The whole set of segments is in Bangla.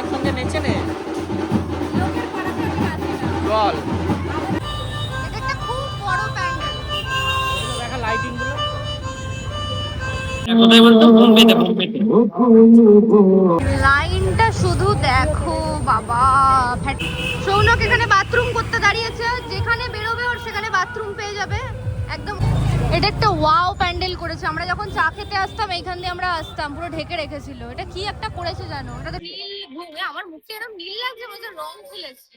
একসঙ্গে নেচে নে। লোকের পাড়াতে আমি নাচি না। চল এটা একটা খুব বড় প্যান্ডেল দেখা লাইটিংগুলো কোথায় বলতো বোম্বেতে বোম্বেতে লাইনটা শুধু দেখো বাবা। সৌনক এখানে বাথরুম করতে দাঁড়িয়েছে। যেখানে বেরোবে ওর সেখানে বাথরুম পেয়ে যাবে। একদম। এটা একটা ওয়াও প্যান্ডেল করেছে। আমরা যখন চা খেতে আসতাম এইখান দিয়ে আমরা আসতাম। পুরো ঢেকে রেখেছিল। এটা কি একটা করেছে জানো? এটা তো নীল আমার মুখে এরকম নীল লাগছে বলছে রং খুলেছে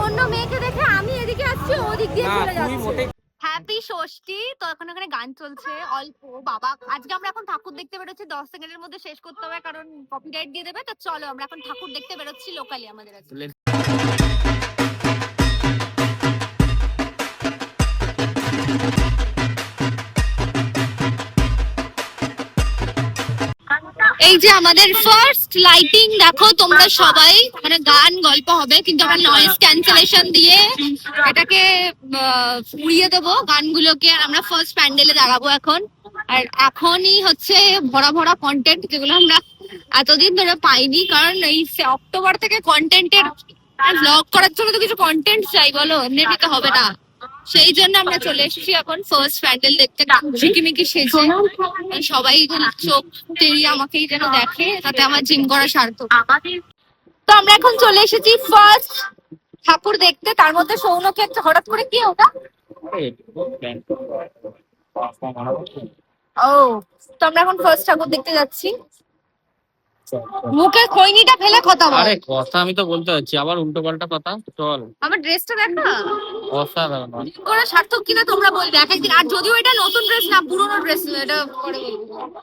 অন্য মেয়েকে দেখে আমি এদিকে আসছি ওদিক দিয়ে চলে যাচ্ছি। হ্যাপি ষষ্ঠী তো এখন ওখানে গান চলছে অল্প বাবা আজকে আমরা এখন ঠাকুর দেখতে বেরোচ্ছি দশ সেকেন্ডের মধ্যে শেষ করতে হবে কারণ কপিরাইট দিয়ে দেবে তো চলো আমরা এখন ঠাকুর দেখতে বেরোচ্ছি লোকালি আমাদের আজকে। এই যে আমাদের ফার্স্ট লাইটিং দেখো তোমরা সবাই মানে গান, গল্প হবে, কিন্তু আমরা নয়েজ ক্যান্সেলেশন দিয়ে এটাকে উড়িয়ে দেবো গানগুলোকে। আমরা ফার্স্ট প্যান্ডেলে দাঁড়াবো এখন। আর এখনই হচ্ছে ভরা ভরা কন্টেন্ট যেগুলো আমরা এতদিন ধরে পাইনি, কারণ এই অক্টোবর থেকে কন্টেন্টের ব্লগ করার জন্য তো কিছু কন্টেন্ট চাই, বলো? এমনি হবে না। সেই জন্য আমরা চলে এসেছি এখন ফার্স্ট প্যান্ডেল দেখতে। ঝিকিমিকি সেজে। সবাই যেন চোখ তেড়িয়ে আমাকেই যেন দেখে, তাতে আমার জিম করা সার্থক। তো আমরা এখন চলে এসেছি ফার্স্ট ঠাকুর দেখতে। তার মধ্যে সৌনকে একটা হঠাৎ করে কি ওটা? ও, তো আমরা এখন ফার্স্ট ঠাকুর দেখতে যাচ্ছি। মুখে খৈনিটা ফেলে কথা বল। আরে কথা আমি তো বলতে যাচ্ছি আবার উল্টো পাল্টা কথা চল। আমার ড্রেসটা দেখা। অসাধারণ। জিম করা সার্থক কিনা তোমরা বলবে? এক একদিন আর যদিও এটা নতুন ড্রেস না পুরোনো ড্রেস এটা পরে বলব।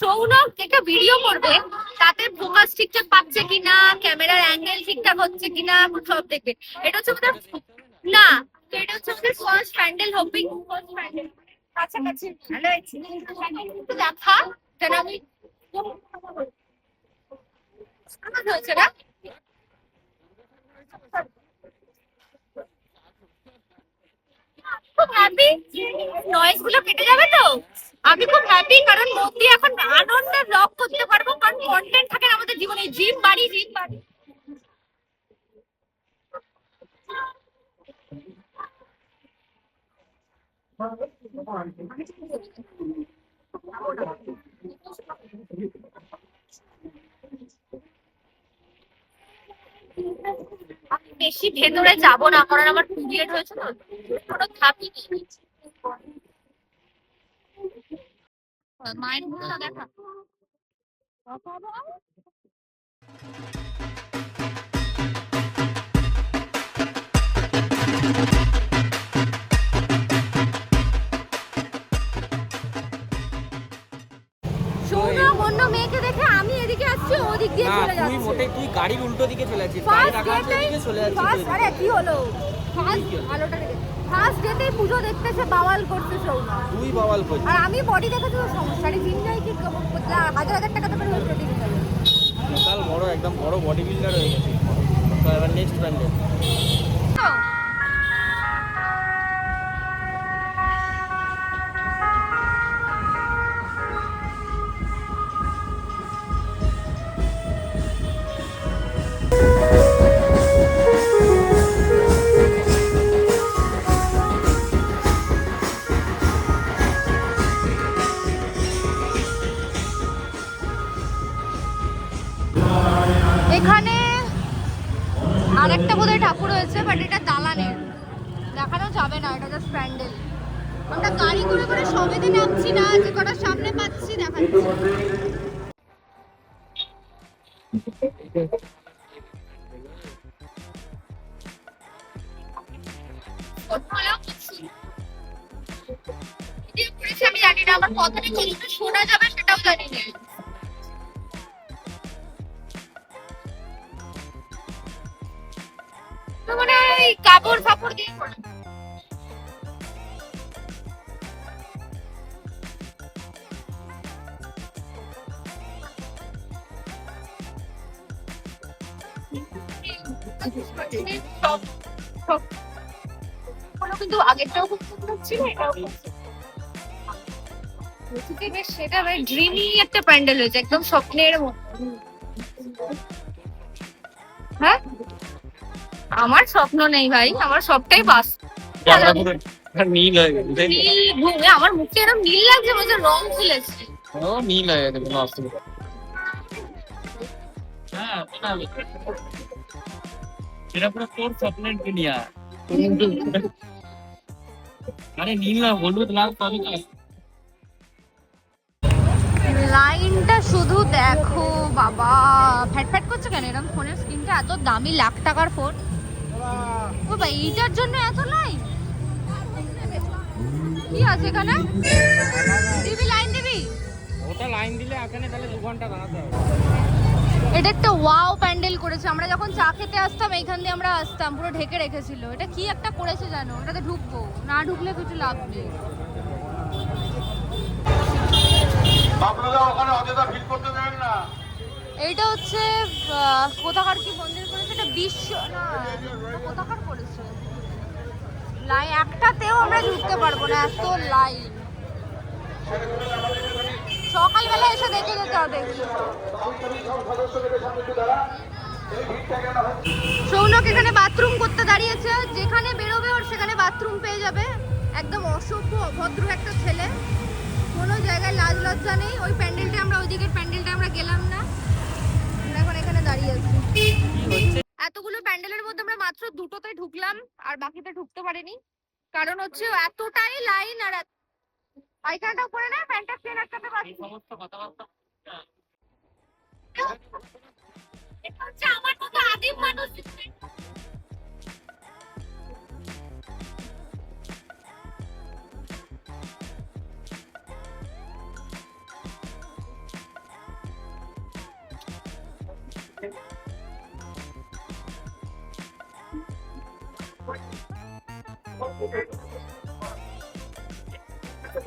সৌনক একটা ভিডিও করবে? তাতে ফোকাস ঠিকঠাক পাচ্ছে কিনা ক্যামেরার অ্যাঙ্গেল ঠিকঠাক হচ্ছে কিনা সব দেখবে। এটা হচ্ছে আমাদের না তো এটা হচ্ছে আমাদের first pandal hopping first pandal কাছাকাছি। ভালো হয়েছে দেখা। যেন আমি হয়েছে না খুব হ্যাপি নয়েজগুলো কেটে যাবে তো? আমি খুব হ্যাপি কারণ মন দিয়ে এখন আনন্দে ব্লগ করতে পারব, কারণ কন্টেন্ট থাকে আমাদের জীবনে জিম বাড়ি জিম বাড়ি। আমি বেশি ভেতরে যাব না কারণ আমার পিরিয়ড হয়েছে তো কোনো থাকি মায়ের মুখটা দেখা। তুই যাচ্ছে তুই গাড়ির উল্টো দিকে চলে যাচ্ছিস গাড়ি রাখা আছে চলে যাচ্ছিস ফার্স্ট। আরে কি হলো? ফার্স্ট আলোটা ফার্স্ট ডেতেই পুজো দেখতেছে বাওয়াল করতে তুই বাওয়াল করছিস। আর আমি বডি দেখেছি তো সমস্যা। আরে জিম যাই কি হাজার হাজার টাকা তো বের বিশাল বড় একদম বড় বডি বিল্ডার হয়ে গেছে। তো এবার নেক্সট প্যান্ডেল এখানে আরেকটা বোধহয় ঠাকুর হয়েছে বাট এটা দালানের। দেখানো যাবে না, এটা জাস্ট প্যান্ডেল। আমরা গাড়ি করে করে সবেতে নামছি না, যে কটা সামনে পাচ্ছি, দেখাচ্ছি। আমি জানি না, আমার কথাটা শোনা যাবে সেটাও জানি না। ওই কাপড় ফাপড় দিয়ে করে। সব সব কোনো কিন্তু আগেরটাও খুব সুন্দর ছিল এটাও খুব বেশ সেটা ভাই ড্রিমি একটা প্যান্ডেল হয়েছে একদম স্বপ্নের মতো। হ্যাঁ? আমার স্বপ্ন নেই ভাই আমার সবটাই বাস নীল হয়ে গেছে আমার মুখে এরকম নীল লাগছে মনে হচ্ছে রং ও নীল হয়ে গেছে কোনো অসুবিধা হ্যাঁ এটা পুরো তোর স্বপ্নের দুনিয়া। আরে নীল না হলুদ লাল সবই তো লাইনটা শুধু দেখো বাবা। ফ্যাট ফ্যাট করছে কেন? এরকম ফোনের স্ক্রিনটা এত দামি লাখ টাকার ফোন ও ভাই এইটার জন্য এত লাইন কি আছে এখানে? দিবি লাইন দিবি? ওটা লাইন দিলে এখানে তাহলে দু ঘণ্টা দাঁড়াতে হবে। এটা একটা ওয়াও প্যান্ডেল করেছে। আমরা যখন চা খেতে আসতাম এইখান দিয়ে আমরা আসতাম পুরো ঢেকে রেখেছিল। এটা কি একটা করেছে জানো? এটাতে ঢুকবো। না ঢুকলে কিছু লাভ নেই। আপনারা ওখানে অযথা ভিড় করতে দেবেন না। এইটা হচ্ছে কোথাকার কি করেছে এটা বিশ্ব কোথাকার করেছে? লাইন একটাতেও আমরা ঢুকতে পারব না, এত লাইন সকালবেলা এসে দেখে যেতে হবে। সৌনক এখানে বাথরুম করতে দাঁড়িয়েছে, যেখানে বেরোবে ওর সেখানে বাথরুম পেয়ে যাবে। একদম অসভ্য, অভদ্র একটা ছেলে। কোনো জায়গায় লাজ লজ্জা নেই, ওই প্যান্ডেলটা আমরা, ওই দিকের প্যান্ডেলটা আমরা গেলাম না। এখন এখানে দাঁড়িয়ে আছি। এতগুলো প্যান্ডেলের মধ্যে আমরা মাত্র দুটোতে ঢুকলাম আর বাকিতে ঢুকতে পারিনি। কারণ হচ্ছে এতটাই লাইন আর পায়খানাটাও করে না প্যান্টটা আটকাতে এই পারছি সমস্ত কথাবার্তা এটা হচ্ছে আমার মতো আদিম মানুষ। ち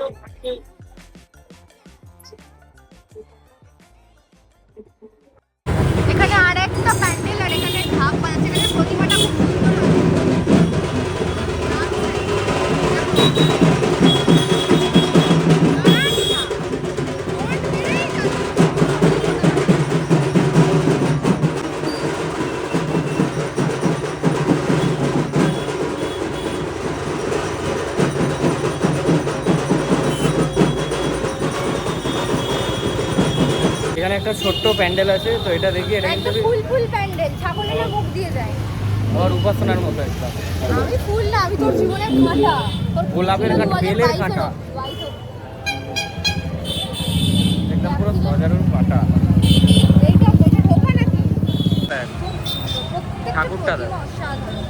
ょっといい? এখানে একটা ছোট্ট প্যান্ডেল আছে তো এটা দেখি এটা কিন্তু ফুল ফুল প্যান্ডেল ছাগলের মুখ দিয়ে যায়। আমার উপাসনার মতো একটা। আমি ফুল না আমি তোর জীবনের কাঁটা। গোলাপের কাঁটা, 2022 বেলের কাঁটা। একদম পুরো সজারুর পাটা এইটা এটা ঢোকা নাকি? ঠাকুরটা। প্রতিমা অসাধারণ।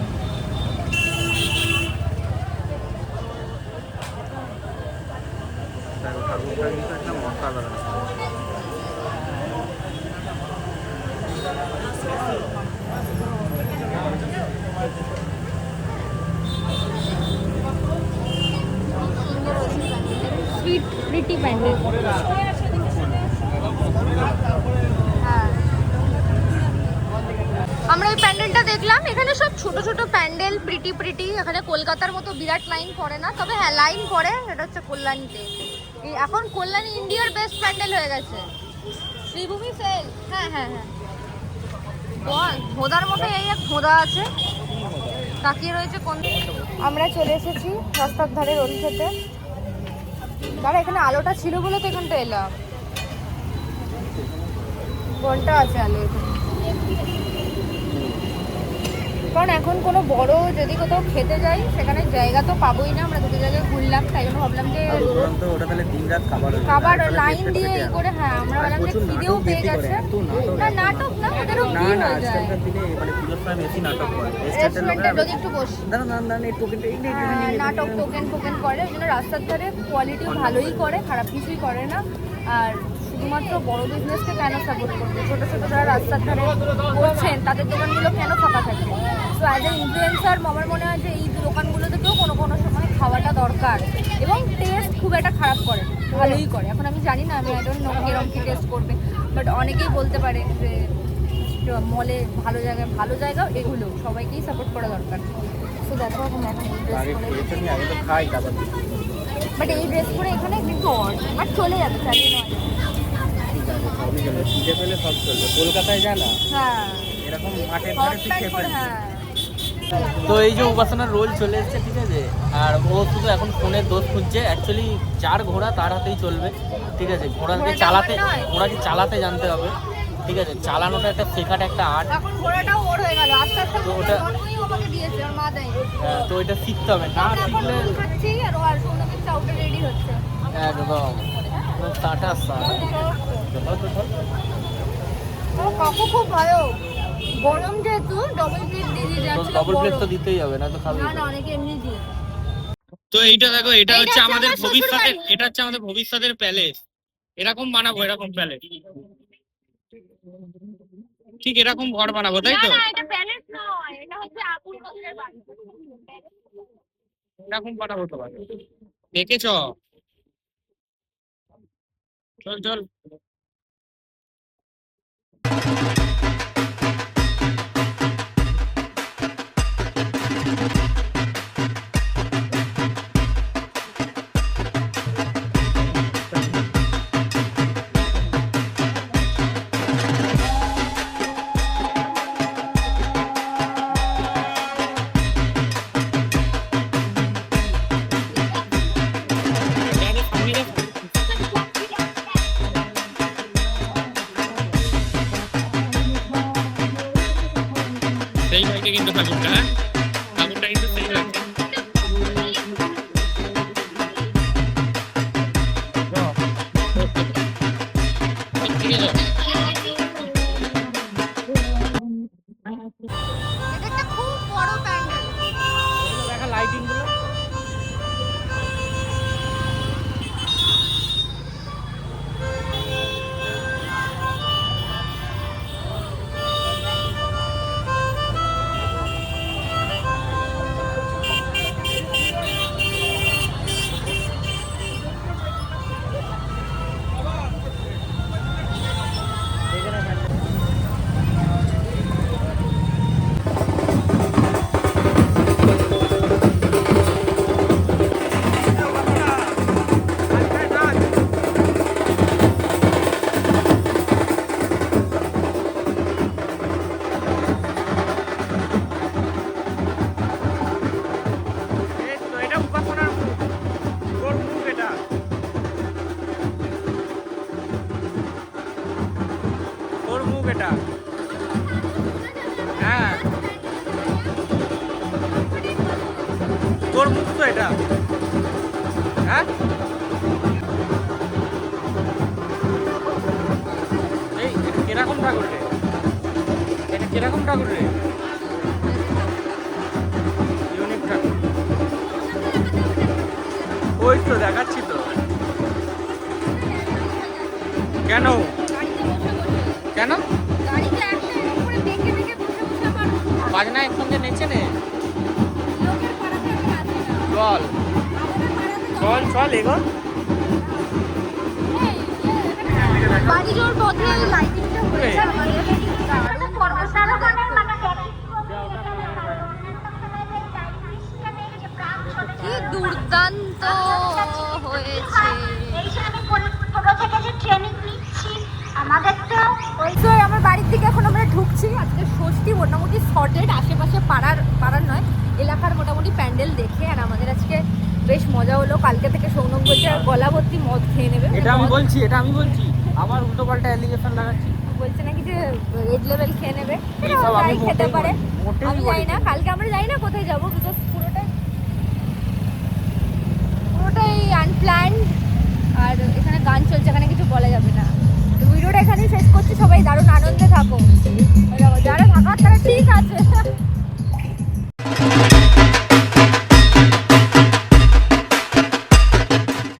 দেখো, ঠাকুরটা কিন্তু একদম অসাধারণ। সুইট প্রিটি প্যান্ডেল আমরা এই প্যান্ডেলটা দেখলাম। এখানে সব ছোট ছোট প্যান্ডেল প্রিটি প্রিটি এখানে কলকাতার মতো বিরাট লাইন পড়ে না। তবে হ্যাঁ লাইন পড়ে। এটা হচ্ছে কল্যাণীতে এখন কল্যাণী ইন্ডিয়ার বেস্ট প্যান্ডেল হয়ে গেছে। শ্রীভূমি সেল হ্যাঁ হ্যাঁ হ্যাঁ। বল খোদার মতো এই এক খোদা আছে। তাকিয়ে রয়েছে কোন আমরা চলে এসেছি রাস্তার ধারে রোল খেতে দাঁড়া, এখানে আলোটা ছিল বলে তো এখানটা এলাম। কোনটা আছে আলো? এখানে কারণ এখন কোনো বড় যদি কোথাও খেতে যাই সেখানে জায়গা তো পাবোই না আমরা দুটো জায়গায় ঘুরলাম তাই জন্য ভাবলাম যে খাবার লাইন দিয়ে এই করে হ্যাঁ আমরা ভাবলাম যে খিদেও পেয়ে গেছে। নাটক না। নাটক না ওদেরও ভিড় হয়ে যায়। মানে রেস্টুরেন্টে যদি একটু বসি হ্যাঁ, নাটক টোকেন ফোকেন করে ওই জন্য রাস্তার ধারে কোয়ালিটিও ভালোই করে খারাপ কিছুই করে না। আর শুধুমাত্র বড় বিজনেসকে কেন সাপোর্ট করবে? ছোট ছোট যারা রাস্তার ধারে করছেন তাদের দোকানগুলো কেন ফাঁকা থাকে তো অ্যাজ এ ইনফ্লুয়েন্সার আমার মনে হয় যে এই দোকানগুলো থেকেও কোনো কোনো সময় খাওয়াটা দরকার এবং টেস্ট খুব একটা খারাপ করে ভালোই করে। এখন আমি জানি না আমি আই ডোন্ট নো কীরকম কি টেস্ট করবে বাট অনেকেই বলতে পারে যে মলে ভালো জায়গায় ভালো জায়গা এগুলো সবাইকেই সাপোর্ট করা দরকার। তো দেখো এখন বাট এই ড্রেস করে এখানে অড বাট চলে যাবে চালিয়ে যাবে। সবই পেলে সব চলবে কলকাতায় যা না হ্যাঁ এরকম। হ্যাঁ তো এই যে উপাসনার রোল চলে এসেছে ঠিক আছে? আর ও শুধু এখন ফোনের দোষ খুঁজছে। অ্যাকচুয়ালি যার ঘোড়া তার হাতেই চলবে ঠিক আছে? ঘোড়াকে চালাতে ঘোড়াকে চালাতে জানতে হবে ঠিক আছে? চালানোটা একটা শেখাটা একটা আর্ট হয়ে তো ওটা- দেয়নি তো এটা শিখতে হবে। না শিখলে একদম। টাটা কাকু খুব ভালো। গরম যেহেতু ডবল প্লেট দিয়ে দিয়ে ডবল প্লেট তো দিতেই হবে না তো খাবি না না অনেকে এমনি দিয়ে। তো এইটা দেখো এটা হচ্ছে আমাদের ভবিষ্যতের এটা হচ্ছে আমাদের ভবিষ্যতের প্যালেস এরকম বানাবো এরকম প্যালেস ঠিক এরকম ঘর বানাবো তাই তো? না এটা প্যালেস নয় এটা হচ্ছে আবুল বসরের বাড়ি এরকম বানাবো তো দেখেছ? চল চল ওই তো দেখাচ্ছি তো। কেন? কেন? বাজনা একসঙ্গে নেচে না। চল। চল চল এগো। বাড়ি যাওয়ার পথে লাইটিংটা এটা আমি বলছি এটা আমি বলছি। আমার উল্টো পাল্টা অ্যালিগেশন লাগাচ্ছি। লেভেল খেয়ে নেবে। খেতে পারে। না কালকে আমরা কোথায় পুরোটাই পুরোটাই আর এখানে গান চলছে এখানে কিছু বলা যাবে না। এখানেই শেষ সবাই দারুণ আনন্দে থাকো। যারা থাকার তারা ঠিক আছে।